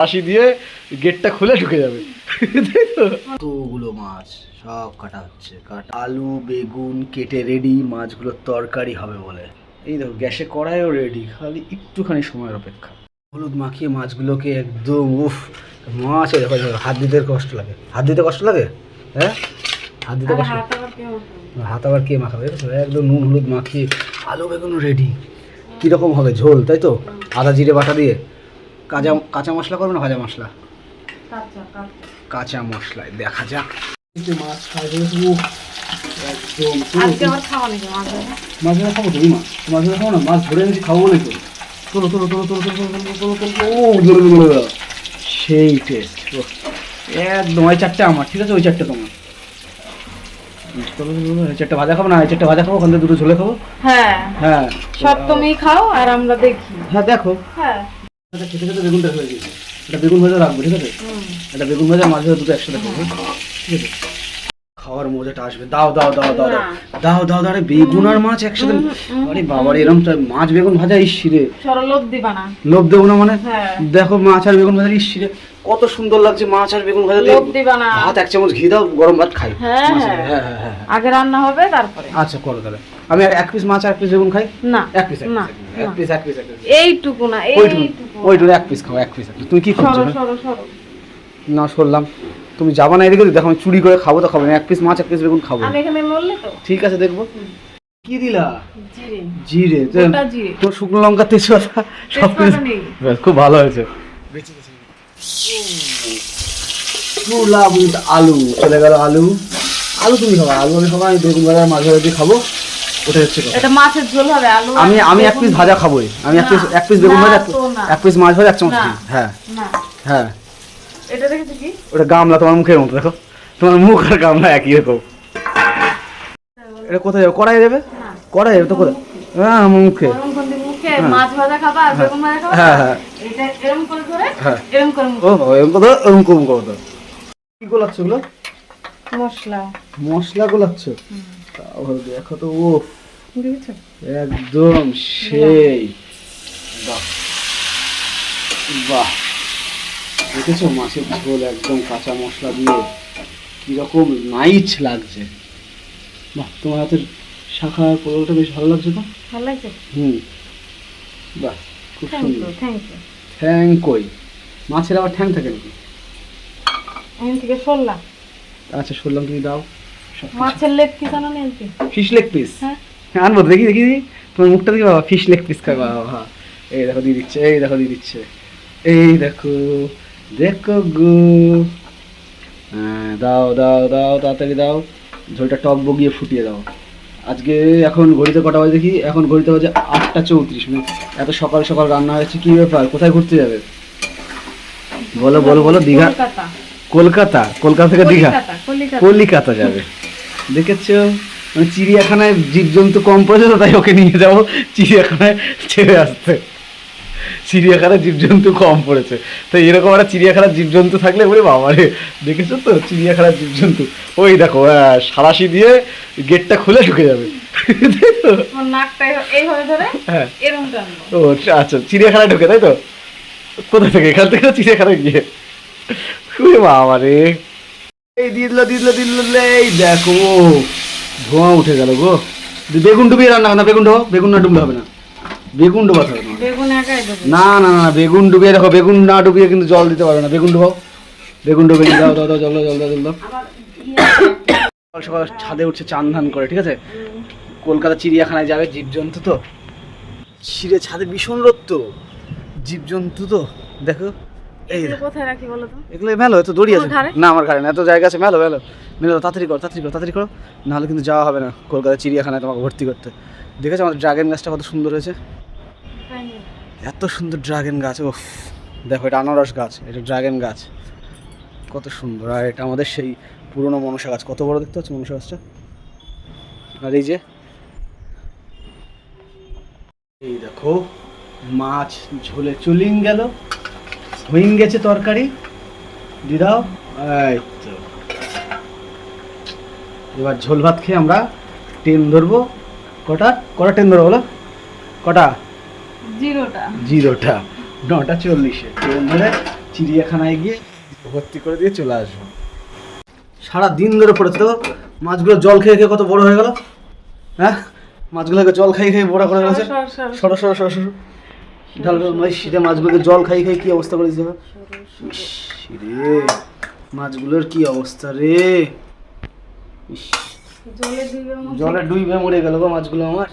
হাসি দিয়ে গেটটা খুলে ঢুকে যাবে। তাই তো? কতগুলো মাছ? সব কাটা হচ্ছে। কাটা আলু বেগুন কেটে রেডি মাছগুলোর তরকারি হবে বলে। এই দেখো গ্যাসে কড়াইও রেডি খালি একটুখানি সময়ের অপেক্ষা। হলুদ মাখিয়ে মাছগুলোকে একদম উফ মাছ দেখো, হাত দিতে কষ্ট লাগে। হাত দিতে কষ্ট লাগে? হ্যাঁ? হাত দিতে কষ্ট হাত আবার কে মাখাবে? একদম নুন হলুদ মাখিয়ে আলু বেগুন রেডি কীরকম হবে ঝোল তাই তো? আদা জিরে বাটা দিয়ে। কাঁচা কাঁচা মশলা করবে না ভাজা মশলা কাঁচা মশলায় দেখা যাক মাছ খাবে মাছ। মাছ খাব তুমি মাছ মাছ ধরে খাব না মাছ ধরে এনেছি খাব বলে তো তোলো তোলো তোলো তোলো তোলো তোলো তোলো তোলো তোলো ও ধরে ধরে ধরে। সেই টেস্ট একদম ওই চারটে আমার ঠিক আছে ওই চারটে তোমার চারটে ভাজা খাব না চারটে ভাজা খাব ওখান থেকে দুটো ঝোলে খাব হ্যাঁ হ্যাঁ সব তুমি খাও আর আমরা দেখি হ্যাঁ দেখো হ্যাঁ খেতে খেতে বেগুনটা হয়ে গেছে। এটা বেগুন ভাজা রাখব ঠিক আছে? একটা এটা বেগুন ভাজা মাছ ভাজা দুটো একসাথে ঠিক আছে? খাওয়ার মজাটা আসবে। দাও দাও দাও দাও দাও। দাও দাও দাও বেগুন আর মাছ একসাথে আরে বাবার এরম মাছ বেগুন ভাজা ইসিরে সরলোভ দিবা না। লোভ দেবো না মানে? হ্যাঁ। দেখো মাছ আর বেগুন ভাজা ইসিরে কত সুন্দর লাগছে মাছ আর বেগুন ভাজা লোভ দিবা না। ভাত এক চামচ ঘি দাও গরম ভাত খাই। হ্যাঁ, হ্যাঁ। হ্যাঁ হ্যাঁ হ্যাঁ। আগে রান্না হবে তারপরে। আচ্ছা করো তাহলে। আমি আর এক পিস মাছ আর এক পিস বেগুন খাই? না এক পিস না এক পিস এক পিস এইটুকু না এইটুকু। ওইটুকু এক পিস খাও এক পিস তুমি কি করছ সরো সরো সরো। না শুনলাম। তুমি যাবা না এদিকে? দেখো আমি চুরি করে খাব তো খাব না। এক পিস মাছ এক পিস বেগুন খাব। আমি এখানে মরলে তো। ঠিক আছে দেখব। কি দিলা? জিরে। জিরে। তো তোর শুকনো লঙ্কা তেজপাতা সব কিছু। খুব ভালো হয়েছে। চুলা আলু। চলে গেল আলু। আলু তুমি খাবা। আলু আমি খাব আমি বেগুন ভাজা মাঝে মাঝে খাব। ওটা হচ্ছে কথা। এটা মাছের ঝোল হবে আলু আমি আমি এক পিস ভাজা খাবোই। আমি এক পিস এক পিস বেগুন ভাজা এক পিস মাছ ভাজা এক চামচ হ্যাঁ। হ্যাঁ। এটা দেখেছ কি ওটা গামলা তোমার মুখের মতো দেখো। তোমার মুখ আর গামলা একই রকম। এটা কোথায় যাবে? কড়াই যাবে কড়াই যাবে তো কোথায়? হ্যাঁ মুখে। মুখে মাছ ভাজা খাবা আর বেগুন ভাজা খাবা? হ্যাঁ, হ্যাঁ। এটা এরকম করে করে হ্যাঁ। এরকম করে। ও এরকম কথা এরকম করব কথা কি গোলাচ্ছ ওগুলো? মশলা। মশলা গোলাচ্ছ? তাহলে দেখো তো ও একদম সেই। বাহ। বাহ। দেখেছ? মাছের ঝোল একদম কাঁচা মশলা দিয়ে কীরকম নাইচ লাগছে। বাহ তোমার হাতের শাখা পোলাওটা বেশ ভালো লাগছে তো? ভালো লাগছে? হুম। বাহ খুব সুন্দর। ঠ্যাং কই মাছের আবার ঠ্যাং থাকে নাকি? এখান থেকে সরলাম আচ্ছা শুনলাম তুমি দাও। মাছের লেগ কি জানো না ফিশ লেগ পিস হ্যাঁ। আনব দেখি দেখি। তোমার মুখটা দেখি বাবা ফিশ লেগ পিস খাই বাবা। এই দেখো দিয়ে দিচ্ছে এই দেখো দিয়ে দিচ্ছে। এই দেখো দেখো গো। হ্যাঁ দাও দাও দাও তাড়াতাড়ি দাও। ঝোলটা টক বগিয়ে ফুটিয়ে দাও। আজকে এখন ঘড়িতে কটা বাজে দেখি? এখন ঘড়িতে বাজে আটটা চৌত্রিশ মিনিট। এত সকাল সকাল রান্না হয়েছে কি ব্যাপার? কোথায় ঘুরতে যাবে? বলো বলো বলো দীঘা। কলকাতা। কলকাতা? থেকে দীঘা? কলিকাতা যাবে। দেখেছ? মানে চিড়িয়াখানায় জীবজন্তু কম পড়েছে তো তাই ওকে নিয়ে যাব। চিড়িয়াখানায় ছেড়ে আসতে। চিড়িয়াখানায় জীবজন্তু কম পড়েছে। তো এরকম একটা চিড়িয়াখানার জীবজন্তু থাকলে বলে বাবারে দেখেছ তো? চিড়িয়াখানার জীবজন্তু। ওই দেখো সারাশি দিয়ে গেটটা খুলে ঢুকে যাবে। হ্যাঁ। ও আচ্ছা চিড়িয়াখানায় ঢুকে তাই তো? কোথা থেকে? এখান থেকে না চিড়িয়াখানায় গিয়ে? ওরে বাবা রে এই দিল দিল দিল এই দেখো ধোঁয়া উঠে গেল গো। বেগুন ডুবিয়ে রান্না না? বেগুন ডোবো বেগুন না ডুবলে হবে না। বেগুন ডোবাতে হবে না বেগুন একাই না না বেগুন ডুবিয়ে দেখো বেগুন না ডুবিয়ে কিন্তু জল দিতে পারবে না। বেগুন ডুবাও বেগুন ডুবিয়ে দাও দাও দাও জল দাও জল দাও জল দাও। ইয়ে- সকাল সকাল ছাদে উঠছে চান ধান করে ঠিক আছে? কলকাতা চিড়িয়াখানায় যাবে জীবজন্তু তো। ছিঁড়ে ছাদে ভীষণ রোদ তো। জীবজন্তু তো দেখো। এই এগুলো কোথায় রাখি বলো তো? এগুলো মেলো তো দড়ি আছে। না আমার না এত জায়গা আছে মেলো মেলো। মেলো তাড়াতাড়ি করো তাড়াতাড়ি করো তাড়াতাড়ি করো। নাহলে কিন্তু যাওয়া হবে না কলকাতা চিড়িয়াখানায় তোমাকে ভর্তি করতে। দেখেছ আমাদের ড্রাগন গাছটা কত সুন্দর হয়েছে? এত সুন্দর ড্রাগন গাছ ও দেখো, এটা আনারস গাছ, এটা ড্রাগন গাছ। কত সুন্দর। আর এটা আমাদের সেই পুরনো মনসা গাছ। কত বড় দেখতে পাচ্ছ মনসা গাছটা? আর এই যে, এই দেখো, মাছ ঝোলে চলিং গেল হইন গেছে তরকারি। দিদাও এবার ঝোল ভাত খেয়ে আমরা ট্রেন ধরবো। কটা? কটা ট্রেন ধরবো বলো? কটা? জিরোটা। জিরোটা। নটা চল্লিশে। ট্রেন ধরে চিড়িয়াখানায় গিয়ে ভর্তি করে দিয়ে চলে আসব। সারা দিন ধরে পড়েছে তো মাছগুলো জল খেয়ে খেয়ে কত বড় হয়ে গেল? হ্যাঁ? মাছগুলোকে জল খাই খাই বড় করে গেছে সর, সর, সরো সরো ঢাল মাছ শীতে মাছগুলোকে জল খাই খাই কি অবস্থা করে দিতে রে মাছগুলোর কি অবস্থা রে? জলে ডুইবে মরে গেল গো মাছগুলো আমার।